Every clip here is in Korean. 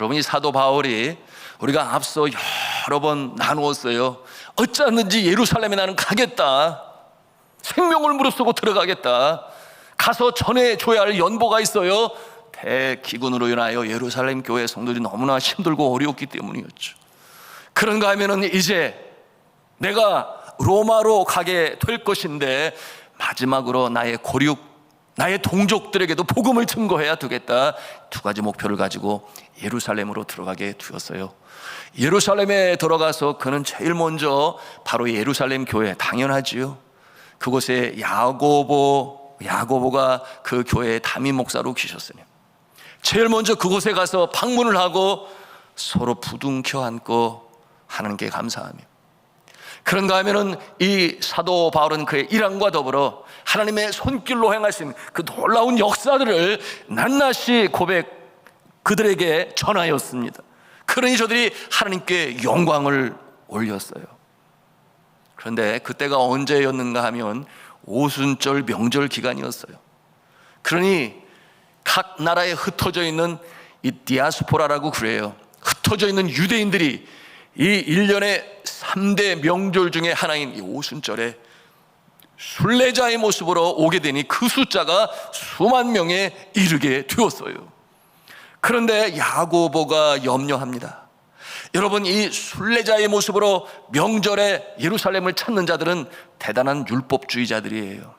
여러분 이 사도 바울이 우리가 앞서 여러 번 나누었어요. 어쩌는지 예루살렘에 나는 가겠다. 생명을 무릅쓰고 들어가겠다. 가서 전해줘야 할 연보가 있어요. 대기근으로 인하여 예루살렘 교회 성도들이 너무나 힘들고 어려웠기 때문이었죠. 그런가 하면은 이제 내가 로마로 가게 될 것인데 마지막으로 나의 고륙, 나의 동족들에게도 복음을 증거해야 되겠다. 두 가지 목표를 가지고 예루살렘으로 들어가게 되었어요. 예루살렘에 들어가서 그는 제일 먼저 바로 예루살렘 교회 당연하지요. 그곳에 야고보 야고보가 그 교회의 담임 목사로 계셨으니 제일 먼저 그곳에 가서 방문을 하고 서로 부둥켜 안고 하나님께 감사하며 그런가 하면은 이 사도 바울은 그의 일함과 더불어 하나님의 손길로 행하신 그 놀라운 역사들을 낱낱이 고백 그들에게 전하였습니다. 그러니 저들이 하나님께 영광을 올렸어요. 그런데 그때가 언제였는가 하면 오순절 명절 기간이었어요. 그러니 각 나라에 흩어져 있는 이 디아스포라라고 그래요. 흩어져 있는 유대인들이 이 1년의 3대 명절 중에 하나인 이 오순절에 순례자의 모습으로 오게 되니 그 숫자가 수만 명에 이르게 되었어요. 그런데 야고보가 염려합니다. 여러분 이 순례자의 모습으로 명절에 예루살렘을 찾는 자들은 대단한 율법주의자들이에요.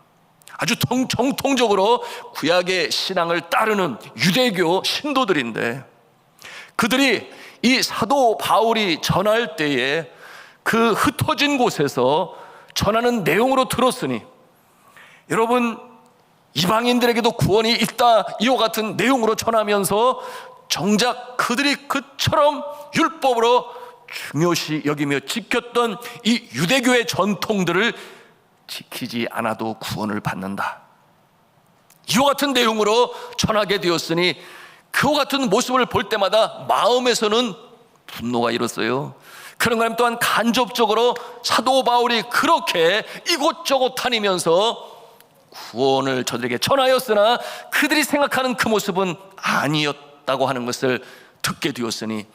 아주 정, 정통적으로 구약의 신앙을 따르는 유대교 신도들인데 그들이 이 사도 바울이 전할 때에 그 흩어진 곳에서 전하는 내용으로 들었으니 여러분 이방인들에게도 구원이 있다 이와 같은 내용으로 전하면서 정작 그들이 그처럼 율법으로 중요시 여기며 지켰던 이 유대교의 전통들을 지키지 않아도 구원을 받는다. 이와 같은 내용으로 전하게 되었으니 그와 같은 모습을 볼 때마다 마음에서는 분노가 일었어요. 그런 것 또한 간접적으로 사도 바울이 그렇게 이곳저곳 다니면서 구원을 저들에게 전하였으나 그들이 생각하는 그 모습은 아니었다고 하는 것을 듣게 되었으니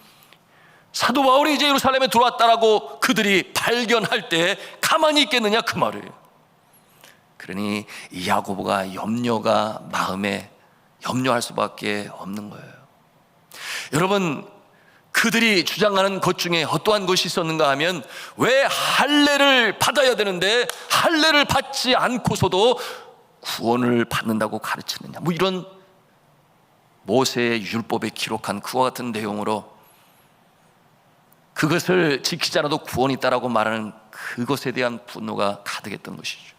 사도 바울이 이제 예루살렘에 들어왔다라고 그들이 발견할 때 가만히 있겠느냐 그 말이에요. 그러니 이 야고보가 염려가 마음에 염려할 수밖에 없는 거예요. 여러분 그들이 주장하는 것 중에 어떠한 것이 있었는가 하면 왜 할례를 받아야 되는데 할례를 받지 않고서도 구원을 받는다고 가르치느냐 뭐 이런 모세의 율법에 기록한 그와 같은 내용으로 그것을 지키지 않아도 구원이 있다라고 말하는 그것에 대한 분노가 가득했던 것이죠.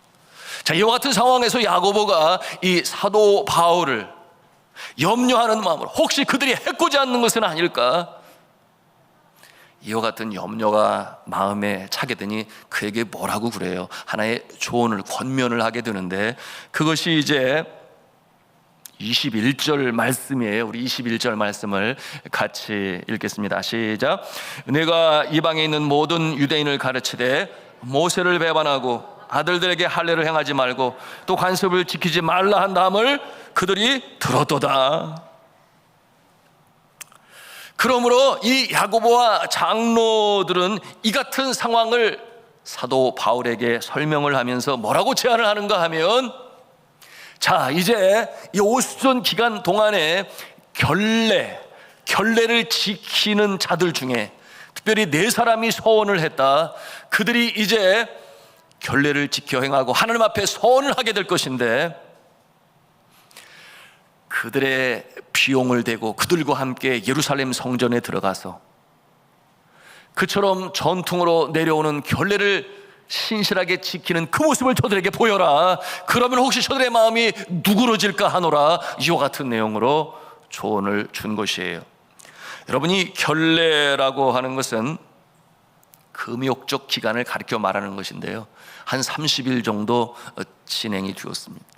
자, 이와 같은 상황에서 야고보가 이 사도 바울을 염려하는 마음으로 혹시 그들이 해코지 않는 것은 아닐까? 이와 같은 염려가 마음에 차게 되니 그에게 뭐라고 그래요? 하나의 조언을 권면을 하게 되는데 그것이 이제 21절 말씀이에요. 우리 21절 말씀을 같이 읽겠습니다. 시작. 내가 이방에 있는 모든 유대인을 가르치되 모세를 배반하고 아들들에게 할례를 행하지 말고 또 관습을 지키지 말라 한 다음을 그들이 들었도다. 그러므로 이 야고보와 장로들은 이 같은 상황을 사도 바울에게 설명을 하면서 뭐라고 제안을 하는가 하면 자, 이제 이 오수전 기간 동안에 결례, 결례를 지키는 자들 중에 특별히 네 사람이 서원을 했다. 그들이 이제 결례를 지켜 행하고 하나님 앞에 서원을 하게 될 것인데 그들의 비용을 대고 그들과 함께 예루살렘 성전에 들어가서 그처럼 전통으로 내려오는 결례를 신실하게 지키는 그 모습을 저들에게 보여라. 그러면 혹시 저들의 마음이 누그러질까 하노라. 이와 같은 내용으로 조언을 준 것이에요. 여러분이 결례라고 하는 것은 금욕적 기간을 가리켜 말하는 것인데요. 한 30일 정도 진행이 되었습니다.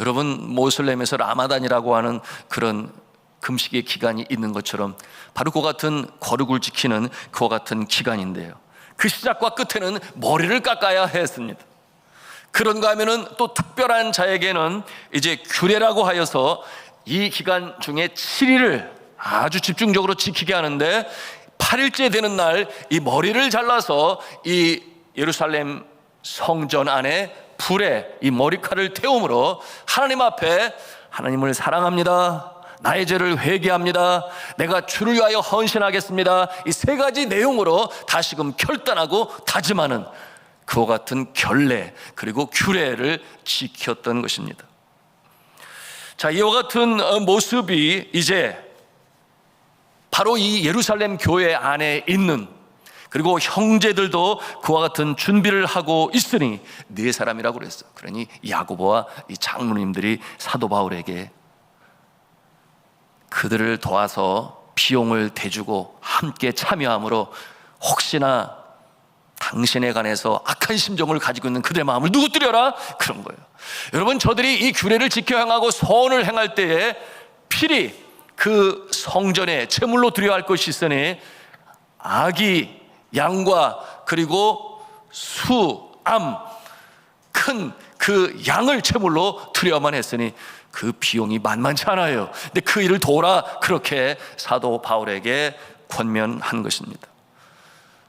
여러분 모슬렘에서 라마단이라고 하는 그런 금식의 기간이 있는 것처럼 바로 그 같은 거룩을 지키는 그와 같은 기간인데요. 그 시작과 끝에는 머리를 깎아야 했습니다. 그런가 하면은 또 특별한 자에게는 이제 규례라고 하여서 이 기간 중에 7일을 아주 집중적으로 지키게 하는데 8일째 되는 날 이 머리를 잘라서 이 예루살렘 성전 안에 불에 이 머리칼을 태움으로 하나님 앞에 하나님을 사랑합니다. 나의 죄를 회개합니다. 내가 주를 위하여 헌신하겠습니다. 이 세 가지 내용으로 다시금 결단하고 다짐하는 그와 같은 결례 그리고 규례를 지켰던 것입니다. 자, 이와 같은 어, 모습이 이제 바로 이 예루살렘 교회 안에 있는 그리고 형제들도 그와 같은 준비를 하고 있으니 네 사람이라고 그랬어. 그러니 야고보와 이 장로님들이 사도 바울에게 그들을 도와서 비용을 대주고 함께 참여함으로 혹시나 당신에 관해서 악한 심정을 가지고 있는 그들의 마음을 누구 뜨려라 그런 거예요. 여러분 저들이 이 규례를 지켜 행하고 서원을 행할 때에 필히 그 성전에 제물로 드려야 할 것이 있으니 아기 양과 그리고 수 암 큰 그 양을 제물로 드려야만 했으니 그 비용이 만만치 않아요. 근데 그 일을 도라 그렇게 사도 바울에게 권면한 것입니다.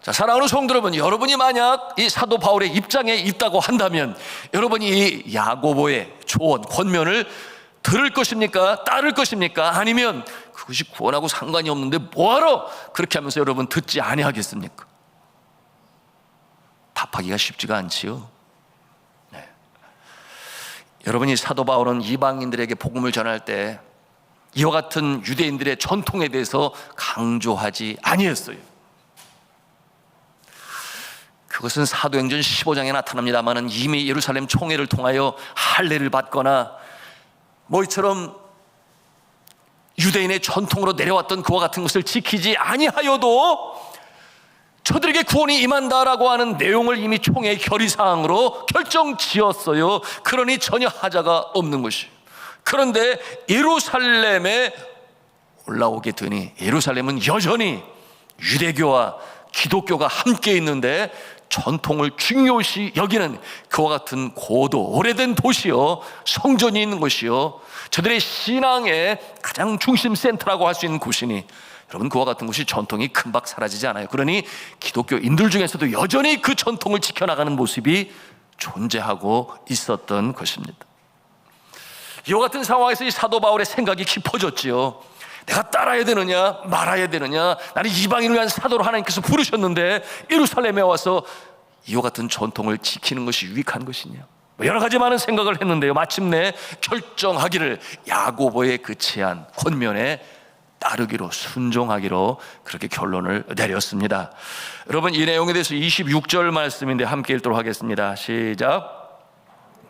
자, 사랑하는 성도 여러분, 여러분이 만약 이 사도 바울의 입장에 있다고 한다면 여러분이 이 야고보의 조언, 권면을 들을 것입니까? 따를 것입니까? 아니면 그것이 구원하고 상관이 없는데 뭐하러 그렇게 하면서 여러분 듣지 아니하겠습니까? 답하기가 쉽지가 않지요. 네. 여러분이 사도 바울은 이방인들에게 복음을 전할 때 이와 같은 유대인들의 전통에 대해서 강조하지 아니했어요. 그것은 사도행전 15장에 나타납니다만은 이미 예루살렘 총회를 통하여 할례를 받거나 뭐 이처럼 유대인의 전통으로 내려왔던 그와 같은 것을 지키지 아니하여도 저들에게 구원이 임한다라고 하는 내용을 이미 총회 결의사항으로 결정 지었어요. 그러니 전혀 하자가 없는 것이. 그런데 예루살렘에 올라오게 되니 예루살렘은 여전히 유대교와 기독교가 함께 있는데 전통을 중요시 여기는 그와 같은 고도 오래된 도시요 성전이 있는 곳이요 저들의 신앙의 가장 중심 센터라고 할 수 있는 곳이니 여러분 그와 같은 곳이 전통이 금방 사라지지 않아요. 그러니 기독교인들 중에서도 여전히 그 전통을 지켜나가는 모습이 존재하고 있었던 것입니다. 이와 같은 상황에서 이 사도 바울의 생각이 깊어졌지요. 내가 따라야 되느냐 말아야 되느냐 나는 이방인을 위한 사도로 하나님께서 부르셨는데 예루살렘에 와서 이와 같은 전통을 지키는 것이 유익한 것이냐? 뭐 여러 가지 많은 생각을 했는데요. 마침내 결정하기를 야고보의 그 제안 권면에 따르기로 순종하기로 그렇게 결론을 내렸습니다 여러분 이 내용에 대해서 26절 말씀인데 함께 읽도록 하겠습니다 시작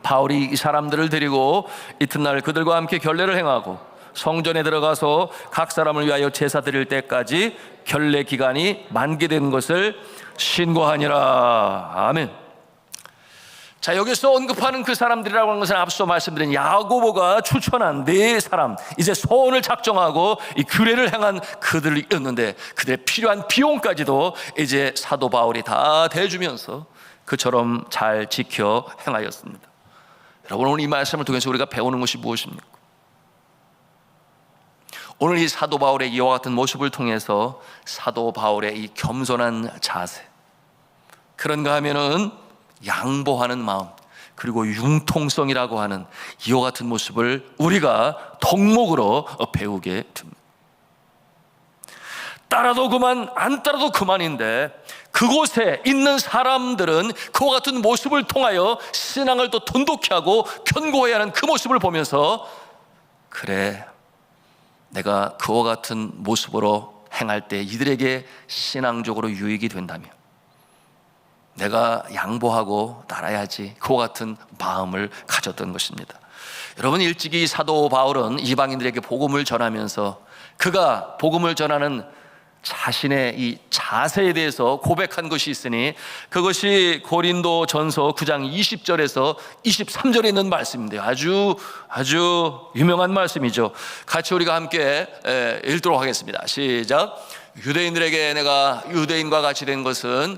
바울이 이 사람들을 데리고 이튿날 그들과 함께 결례를 행하고 성전에 들어가서 각 사람을 위하여 제사 드릴 때까지 결례 기간이 만기된 것을 신고하니라. 아멘. 자, 여기서 언급하는 그 사람들이라고 하는 것은 앞서 말씀드린 야고보가 추천한 네 사람, 이제 소원을 작정하고 이 규례를 행한 그들이었는데 그들의 필요한 비용까지도 이제 사도 바울이 다 대주면서 그처럼 잘 지켜 행하였습니다. 여러분 오늘 이 말씀을 통해서 우리가 배우는 것이 무엇입니까? 오늘 이 사도 바울의 이와 같은 모습을 통해서 사도 바울의 이 겸손한 자세 그런가 하면은 양보하는 마음 그리고 융통성이라고 하는 이와 같은 모습을 우리가 덕목으로 배우게 됩니다. 따라도 그만 안 따라도 그만인데 그곳에 있는 사람들은 그와 같은 모습을 통하여 신앙을 또 돈독히 하고 견고해야 하는 그 모습을 보면서 그래 내가 그와 같은 모습으로 행할 때 이들에게 신앙적으로 유익이 된다면 내가 양보하고 따라야지 그와 같은 마음을 가졌던 것입니다. 여러분 일찍이 사도 바울은 이방인들에게 복음을 전하면서 그가 복음을 전하는 자신의 이 자세에 대해서 고백한 것이 있으니 그것이 고린도 전서 9장 20절에서 23절에 있는 말씀인데 아주 아주 유명한 말씀이죠. 같이 우리가 함께 읽도록 하겠습니다. 시작. 유대인들에게 내가 유대인과 같이 된 것은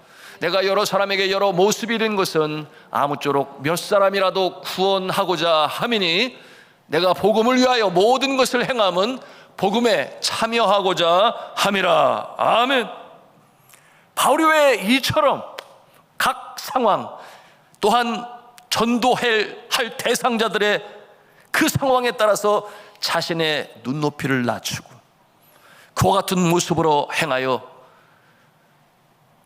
내가 여러 사람에게 여러 모습이 된 것은 아무쪼록 몇 사람이라도 구원하고자 함이니 내가 복음을 위하여 모든 것을 행함은 복음에 참여하고자 함이라. 아멘. 바울이 왜 이처럼 각 상황 또한 전도할 할 대상자들의 그 상황에 따라서 자신의 눈높이를 낮추고 그와 같은 모습으로 행하여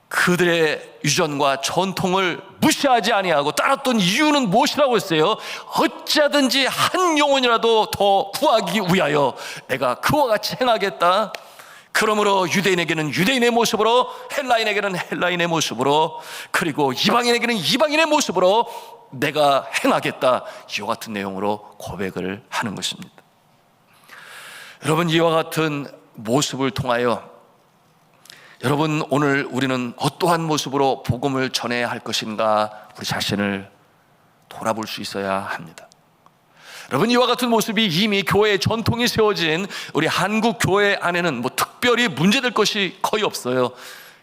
그들의 유전과 전통을 무시하지 아니하고 따랐던 이유는 무엇이라고 했어요? 어찌하든지 한 영혼이라도 더 구하기 위하여 내가 그와 같이 행하겠다. 그러므로 유대인에게는 유대인의 모습으로 헬라인에게는 헬라인의 모습으로 그리고 이방인에게는 이방인의 모습으로 내가 행하겠다. 이와 같은 내용으로 고백을 하는 것입니다. 여러분 이와 같은 모습을 통하여 여러분 오늘 우리는 어떠한 모습으로 복음을 전해야 할 것인가 우리 자신을 돌아볼 수 있어야 합니다. 여러분 이와 같은 모습이 이미 교회의 전통이 세워진 우리 한국 교회 안에는 뭐 특별히 문제될 것이 거의 없어요.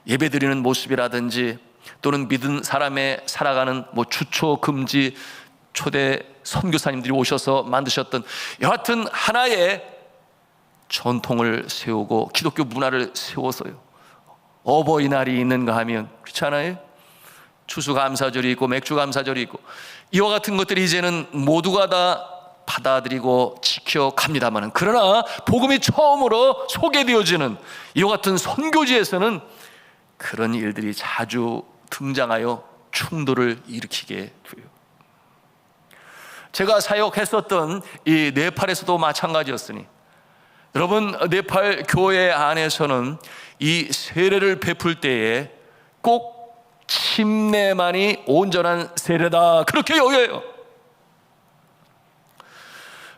예배 드리는 모습이라든지 또는 믿은 사람의 살아가는 뭐 주초 금지 초대 선교사님들이 오셔서 만드셨던 여하튼 하나의 전통을 세우고 기독교 문화를 세워서요. 어버이날이 있는가 하면 그렇잖아요. 추수감사절이 있고 맥주감사절이 있고 이와 같은 것들이 이제는 모두가 다 받아들이고 지켜갑니다만 그러나 복음이 처음으로 소개되어지는 이와 같은 선교지에서는 그런 일들이 자주 등장하여 충돌을 일으키게 돼요. 제가 사역했었던 이 네팔에서도 마찬가지였으니 여러분 네팔 교회 안에서는 이 세례를 베풀 때에 꼭 침례만이 온전한 세례다 그렇게 여겨요.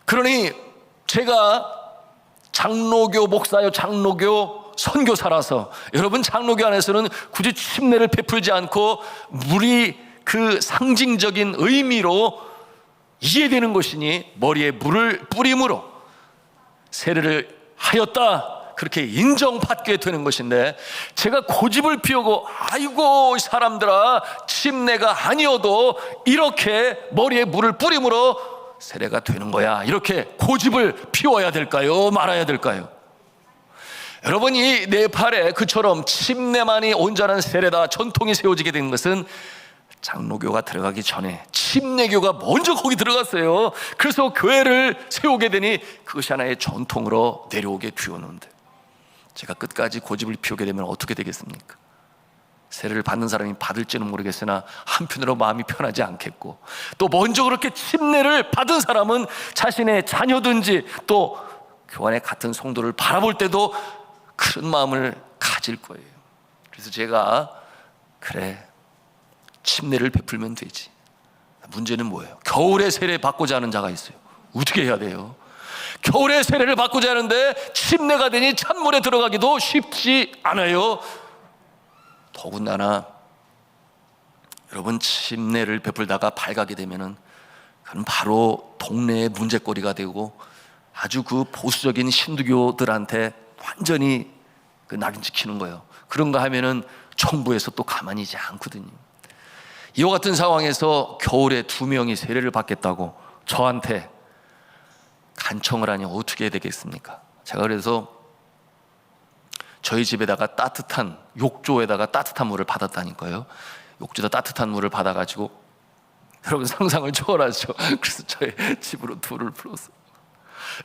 그러니 제가 장로교 목사요 장로교 선교사라서 여러분 장로교 안에서는 굳이 침례를 베풀지 않고 물이 그 상징적인 의미로 이해되는 것이니 머리에 물을 뿌림으로 세례를 하였다 그렇게 인정받게 되는 것인데 제가 고집을 피우고 아이고 이 사람들아 침례가 아니어도 이렇게 머리에 물을 뿌림으로 세례가 되는 거야. 이렇게 고집을 피워야 될까요? 말아야 될까요? 여러분 이 네팔에 그처럼 침례만이 온전한 세례다 전통이 세워지게 된 것은 장로교가 들어가기 전에 침례교가 먼저 거기 들어갔어요. 그래서 교회를 세우게 되니 그것이 하나의 전통으로 내려오게 되었는데 제가 끝까지 고집을 피우게 되면 어떻게 되겠습니까? 세례를 받는 사람이 받을지는 모르겠으나 한편으로 마음이 편하지 않겠고 또 먼저 그렇게 침례를 받은 사람은 자신의 자녀든지 또 교환의 같은 성도를 바라볼 때도 그런 마음을 가질 거예요. 그래서 제가 그래 침례를 베풀면 되지. 문제는 뭐예요? 겨울에 세례 받고자 하는 자가 있어요. 어떻게 해야 돼요? 겨울에 세례를 받고자 하는데 침례가 되니 찬물에 들어가기도 쉽지 않아요. 더군다나 여러분 침례를 베풀다가 발가게 되면은 그건 바로 동네의 문제거리가 되고 아주 그 보수적인 신두교들한테 완전히 그 낙인 찍히는 거예요. 그런가 하면은 정부에서 또 가만히 있지 않거든요. 이와 같은 상황에서 겨울에 두 명이 세례를 받겠다고 저한테 간청을 하니 어떻게 해야 되겠습니까? 제가 그래서 저희 집에다가 따뜻한 욕조에다가 따뜻한 물을 받았다니까요. 욕조에다 따뜻한 물을 받아가지고 여러분 상상을 초월하죠. 그래서 저희 집으로 둘을 불렀어요.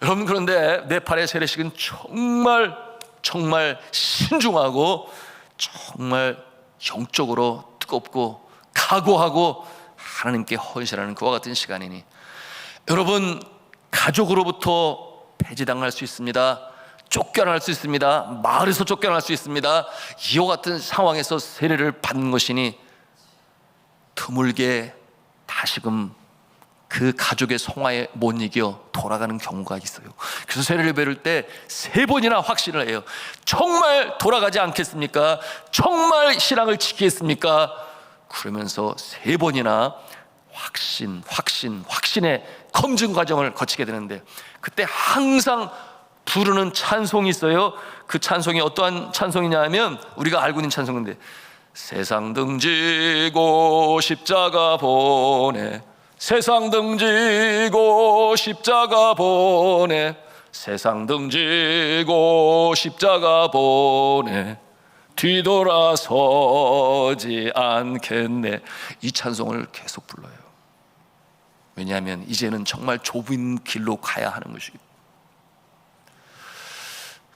여러분 그런데 네팔의 세례식은 정말 정말 신중하고 정말 영적으로 뜨겁고 각오하고 하나님께 헌신하는 그와 같은 시간이니 여러분 가족으로부터 폐지당할 수 있습니다. 쫓겨날 수 있습니다. 마을에서 쫓겨날 수 있습니다. 이와 같은 상황에서 세례를 받는 것이니 드물게 다시금 그 가족의 성화에 못 이겨 돌아가는 경우가 있어요. 그래서 세례를 베를 때 세 번이나 확신을 해요. 정말 돌아가지 않겠습니까? 정말 신앙을 지키겠습니까? 그러면서 세 번이나 확신, 확신, 확신의 검증 과정을 거치게 되는데 그때 항상 부르는 찬송이 있어요. 그 찬송이 어떠한 찬송이냐 하면 우리가 알고 있는 찬송인데 세상 등지고 십자가 보내 세상 등지고 십자가 보내 세상 등지고 십자가 보내 뒤돌아서지 않겠네. 이 찬송을 계속 불러요 왜냐하면 이제는 정말 좁은 길로 가야 하는 것이기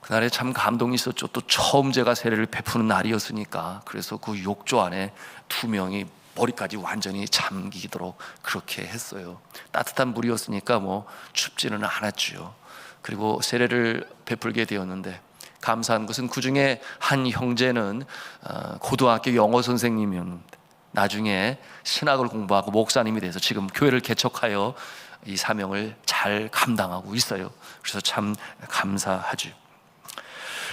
그날에 참 감동이 있었죠. 또 처음 제가 세례를 베푸는 날이었으니까 그래서 그 욕조 안에 두 명이 머리까지 완전히 잠기도록 그렇게 했어요. 따뜻한 물이었으니까 뭐 춥지는 않았지요. 그리고 세례를 베풀게 되었는데 감사한 것은 그 중에 한 형제는 어, 고등학교 영어 선생님이었는데 나중에 신학을 공부하고 목사님이 돼서 지금 교회를 개척하여 이 사명을 잘 감당하고 있어요. 그래서 참 감사하죠.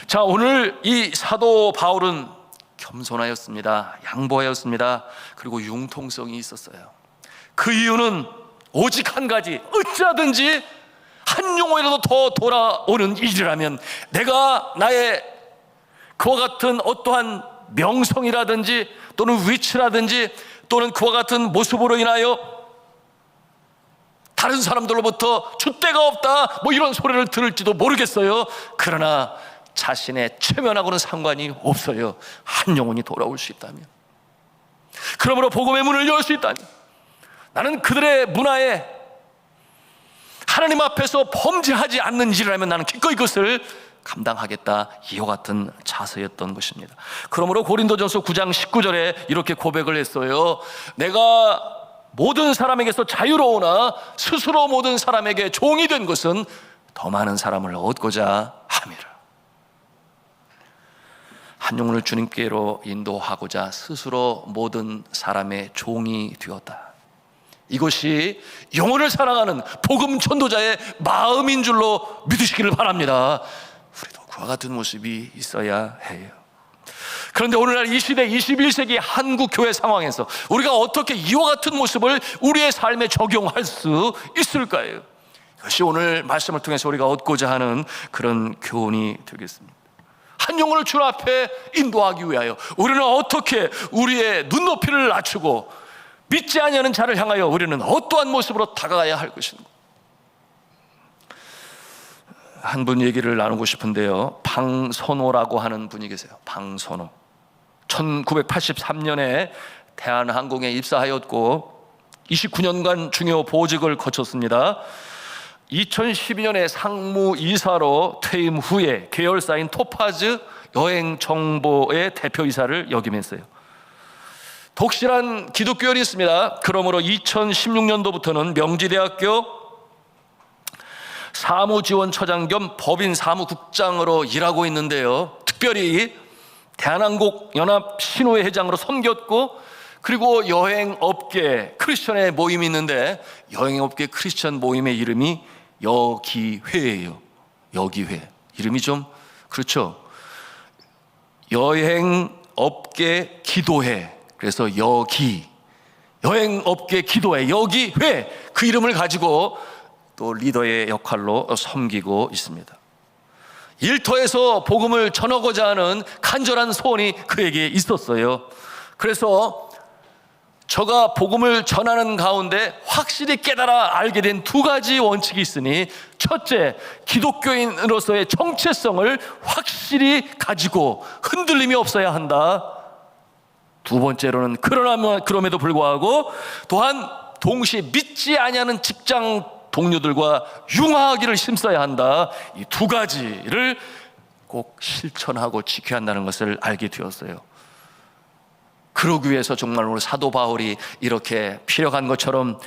자, 오늘 이 사도 바울은 겸손하였습니다. 양보하였습니다. 그리고 융통성이 있었어요. 그 이유는 오직 한 가지, 어찌하든지 한 용어라도 더 돌아오는 일이라면 내가 나의 그와 같은 어떠한 명성이라든지 또는 위치라든지 또는 그와 같은 모습으로 인하여 다른 사람들로부터 줏대가 없다 뭐 이런 소리를 들을지도 모르겠어요. 그러나 자신의 체면하고는 상관이 없어요. 한 영혼이 돌아올 수 있다면. 그러므로 복음의 문을 열 수 있다면 나는 그들의 문화에 하나님 앞에서 범죄하지 않는 일이라면 나는 기꺼이 그것을 감당하겠다. 이와 같은 자세였던 것입니다. 그러므로 고린도전서 9장 19절에 이렇게 고백을 했어요. 내가 모든 사람에게서 자유로우나 스스로 모든 사람에게 종이 된 것은 더 많은 사람을 얻고자 함이라. 한 영혼을 주님께로 인도하고자 스스로 모든 사람의 종이 되었다. 이것이 영혼을 사랑하는 복음 전도자의 마음인 줄로 믿으시기를 바랍니다. 그와 같은 모습이 있어야 해요. 그런데 오늘날 이 시대 21세기 한국 교회 상황에서 우리가 어떻게 이와 같은 모습을 우리의 삶에 적용할 수 있을까요? 이것이 오늘 말씀을 통해서 우리가 얻고자 하는 그런 교훈이 되겠습니다. 한 영혼을 주 앞에 인도하기 위하여 우리는 어떻게 우리의 눈높이를 낮추고 믿지 아니하는 자를 향하여 우리는 어떠한 모습으로 다가가야 할 것인가? 한 분 얘기를 나누고 싶은데요. 방선호라고 하는 분이 계세요. 방선호. 1983년에 대한항공에 입사하였고 29년간 중요 보직을 거쳤습니다. 2012년에 상무 이사로 퇴임 후에 계열사인 토파즈 여행 정보의 대표 이사를 역임했어요. 독실한 기독교인이었습니다. 그러므로 2016년도부터는 명지대학교 사무지원처장 겸 법인 사무국장으로 일하고 있는데요. 특별히 대한항공 연합 신호회 회장으로 섬겼고 그리고 여행업계 크리스천의 모임이 있는데 여행업계 크리스천 모임의 이름이 여기회예요. 여기회. 이름이 좀 그렇죠. 여행업계 기도회. 그래서 여기 여행업계 기도회 여기회 그 이름을 가지고 또 리더의 역할로 섬기고 있습니다. 일터에서 복음을 전하고자 하는 간절한 소원이 그에게 있었어요. 그래서 저가 복음을 전하는 가운데 확실히 깨달아 알게 된 두 가지 원칙이 있으니 첫째, 기독교인으로서의 정체성을 확실히 가지고 흔들림이 없어야 한다. 두 번째로는 그러나 그럼에도 불구하고 또한 동시에 믿지 아니하는 직장 동료들과 융화하기를 힘써야 한다. 이 두 가지를 꼭 실천하고 지켜야 한다는 것을 알게 되었어요. 그러기 위해서 정말 오늘 사도 바울이 이렇게 필요한 것처럼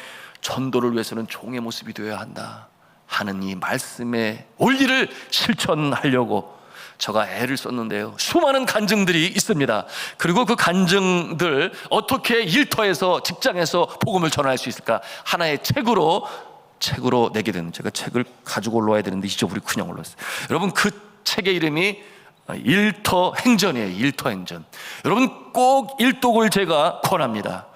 전도를 위해서는 종의 모습이 되어야 한다 하는 이 말씀의 원리를 실천하려고 제가 애를 썼는데요. 수많은 간증들이 있습니다. 그리고 그 간증들 어떻게 일터에서 직장에서 복음을 전할 수 있을까? 하나의 책으로 책으로 내게 되는 제가 책을 가지고 올라와야 되는데 잊어버리고 그냥 올랐어요. 여러분 그 책의 이름이 일터 행전이에요. 일터 행전. 여러분 꼭 일독을 제가 권합니다.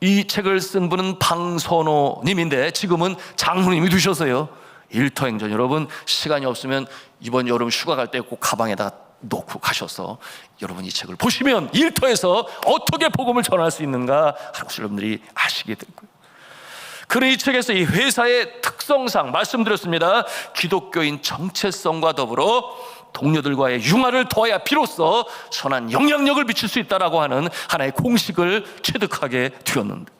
이 책을 쓴 분은 방선호 님인데 지금은 장로님이 두셔서요. 일터 행전 여러분 시간이 없으면 이번 여름 휴가 갈 때 꼭 가방에다 놓고 가셔서 여러분 이 책을 보시면 일터에서 어떻게 복음을 전할 수 있는가 한국 여러분들이 아시게 될 거예요. 그런 이 책에서 이 회사의 특성상 말씀드렸습니다. 기독교인 정체성과 더불어 동료들과의 융화를 더해야 비로소 선한 영향력을 미칠 수 있다라고 하는 하나의 공식을 체득하게 되었는데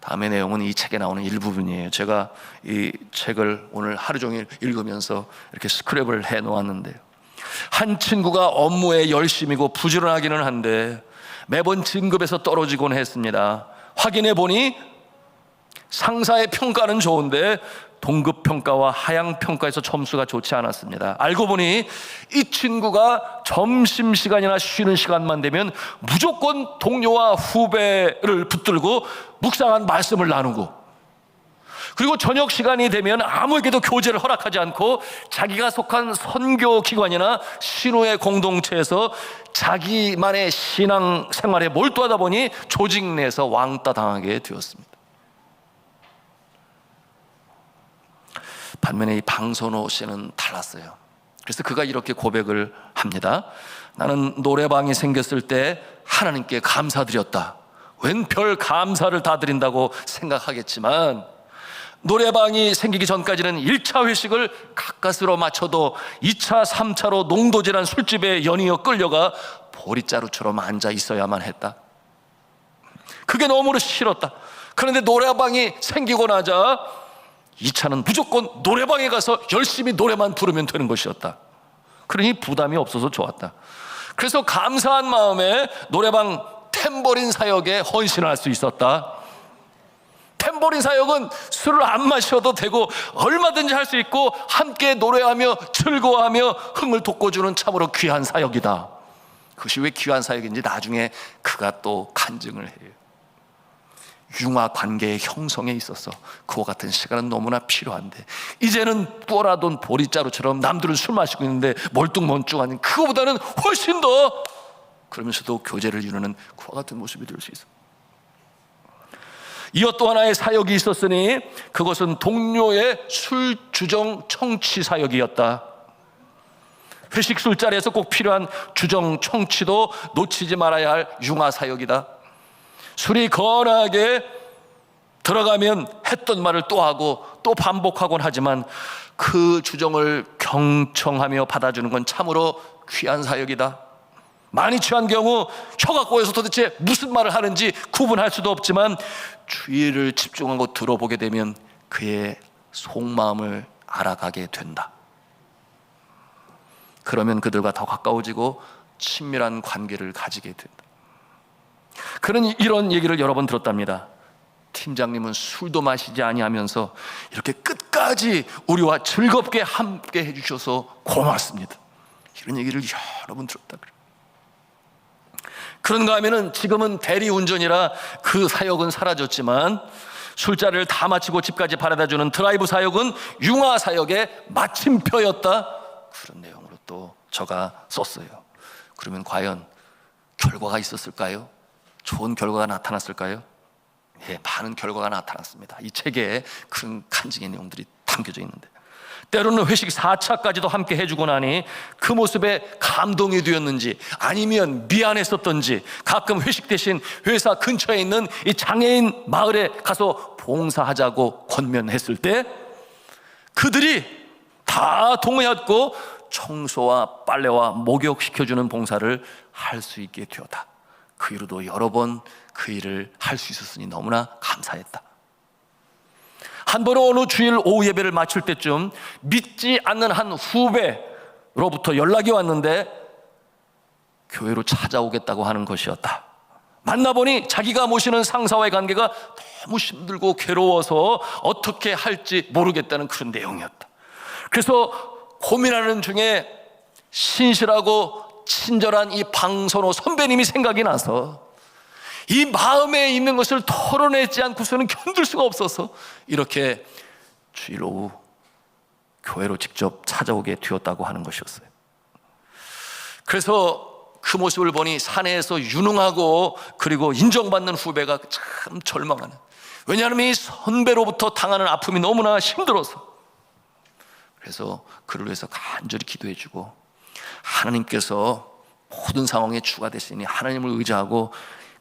다음의 내용은 이 책에 나오는 일부분이에요. 제가 이 책을 오늘 하루 종일 읽으면서 이렇게 스크랩을 해 놓았는데요. 한 친구가 업무에 열심이고 부지런하기는 한데 매번 진급에서 떨어지곤 했습니다. 확인해 보니 상사의 평가는 좋은데 동급 평가와 하향 평가에서 점수가 좋지 않았습니다. 알고 보니 이 친구가 점심 시간이나 쉬는 시간만 되면 무조건 동료와 후배를 붙들고 묵상한 말씀을 나누고 그리고 저녁 시간이 되면 아무에게도 교제를 허락하지 않고 자기가 속한 선교 기관이나 신호의 공동체에서 자기만의 신앙 생활에 몰두하다 보니 조직 내에서 왕따 당하게 되었습니다. 반면에 이 방선호 씨는 달랐어요. 그래서 그가 이렇게 고백을 합니다. 나는 노래방이 생겼을 때 하나님께 감사드렸다. 웬 별 감사를 다 드린다고 생각하겠지만 노래방이 생기기 전까지는 1차 회식을 가까스로 맞춰도 2차, 3차로 농도질한 술집에 연이어 끌려가 보리자루처럼 앉아 있어야만 했다. 그게 너무나 싫었다. 그런데 노래방이 생기고 나자 2차는 무조건 노래방에 가서 열심히 노래만 부르면 되는 것이었다. 그러니 부담이 없어서 좋았다. 그래서 감사한 마음에 노래방 탬버린 사역에 헌신할 수 있었다. 탬버린 사역은 술을 안 마셔도 되고 얼마든지 할 수 있고 함께 노래하며 즐거워하며 흥을 돋궈주는 참으로 귀한 사역이다. 그것이 왜 귀한 사역인지 나중에 그가 또 간증을 해요. 융화 관계의 형성에 있어서 그와 같은 시간은 너무나 필요한데 이제는 뿌어라돈 보리자루처럼 남들은 술 마시고 있는데 멀뚱멀뚱한 그거보다는 훨씬 더 그러면서도 교제를 이루는 그와 같은 모습이 될 수 있어. 이어 또 하나의 사역이 있었으니 그것은 동료의 술 주정 청취 사역이었다. 회식 술자리에서 꼭 필요한 주정 청취도 놓치지 말아야 할 융화 사역이다. 술이 거하게 들어가면 했던 말을 또 하고 또 반복하곤 하지만 그 주정을 경청하며 받아주는 건 참으로 귀한 사역이다. 많이 취한 경우 혀가 꼬여서 도대체 무슨 말을 하는지 구분할 수도 없지만 주의를 집중하고 들어보게 되면 그의 속마음을 알아가게 된다. 그러면 그들과 더 가까워지고 친밀한 관계를 가지게 된다. 그런 이런 얘기를 여러 번 들었답니다. 팀장님은 술도 마시지 아니하면서 이렇게 끝까지 우리와 즐겁게 함께 해주셔서 고맙습니다. 이런 얘기를 여러 번 들었다 그래요. 그런가 하면은 지금은 대리 운전이라 그 사역은 사라졌지만 술자리를 다 마치고 집까지 바래다 주는 드라이브 사역은 융화 사역의 마침표였다. 그런 내용으로 또 저가 썼어요. 그러면 과연 결과가 있었을까요? 좋은 결과가 나타났을까요? 예, 많은 결과가 나타났습니다. 이 책에 큰 간증의 내용들이 담겨져 있는데 때로는 회식 4차까지도 함께 해주고 나니 그 모습에 감동이 되었는지 아니면 미안했었던지 가끔 회식 대신 회사 근처에 있는 이 장애인 마을에 가서 봉사하자고 권면했을 때 그들이 다 동의했고 청소와 빨래와 목욕시켜주는 봉사를 할 수 있게 되었다. 그 이후로도 여러 번 그 일을 할 수 있었으니 너무나 감사했다. 한 번은 어느 주일 오후 예배를 마칠 때쯤 믿지 않는 한 후배로부터 연락이 왔는데 교회로 찾아오겠다고 하는 것이었다. 만나보니 자기가 모시는 상사와의 관계가 너무 힘들고 괴로워서 어떻게 할지 모르겠다는 그런 내용이었다. 그래서 고민하는 중에 신실하고 친절한 이 방선호 선배님이 생각이 나서 이 마음에 있는 것을 털어내지 않고서는 견딜 수가 없어서 이렇게 주일 오후 교회로 직접 찾아오게 되었다고 하는 것이었어요. 그래서 그 모습을 보니 사내에서 유능하고 그리고 인정받는 후배가 참 절망하는. 왜냐하면 이 선배로부터 당하는 아픔이 너무나 힘들어서. 그래서 그를 위해서 간절히 기도해주고 하나님께서 모든 상황에 주가 되시니 하나님을 의지하고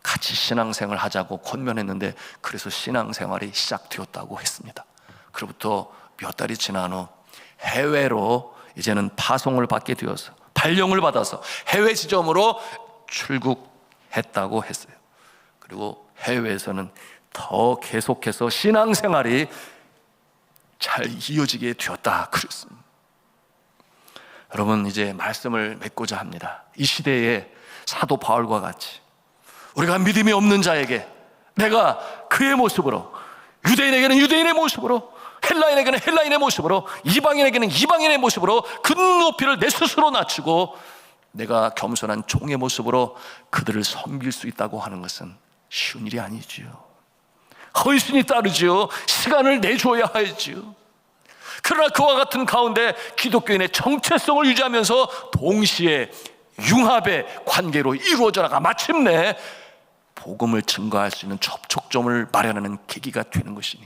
같이 신앙생활 하자고 권면했는데 그래서 신앙생활이 시작되었다고 했습니다. 그로부터 몇 달이 지난 후 해외로 이제는 파송을 받게 되어서 발령을 받아서 해외 지점으로 출국했다고 했어요. 그리고 해외에서는 더 계속해서 신앙생활이 잘 이어지게 되었다 그랬습니다. 여러분 이제 말씀을 맺고자 합니다. 이 시대에 사도 바울과 같이 우리가 믿음이 없는 자에게 내가 그의 모습으로 유대인에게는 유대인의 모습으로 헬라인에게는 헬라인의 모습으로 이방인에게는 이방인의 모습으로 그 높이를 내 스스로 낮추고 내가 겸손한 종의 모습으로 그들을 섬길 수 있다고 하는 것은 쉬운 일이 아니지요. 헌신이 따르지요. 시간을 내줘야 하지요. 그러나 그와 같은 가운데 기독교인의 정체성을 유지하면서 동시에 융합의 관계로 이루어져 나가 마침내 복음을 증거할 수 있는 접촉점을 마련하는 계기가 되는 것이니.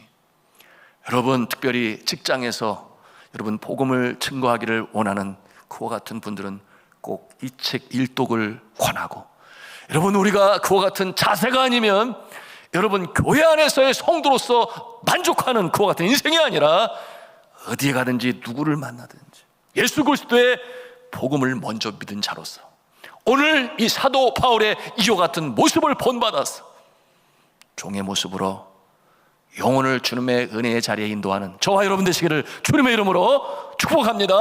여러분 특별히 직장에서 여러분 복음을 증거하기를 원하는 그와 같은 분들은 꼭 이 책 일독을 권하고 여러분 우리가 그와 같은 자세가 아니면 여러분 교회 안에서의 성도로서 만족하는 그와 같은 인생이 아니라 어디에 가든지 누구를 만나든지 예수 그리스도의 복음을 먼저 믿은 자로서 오늘 이 사도 바울의 이와 같은 모습을 본받아서 종의 모습으로 영혼을 주님의 은혜의 자리에 인도하는 저와 여러분 되시기를 주님의 이름으로 축복합니다.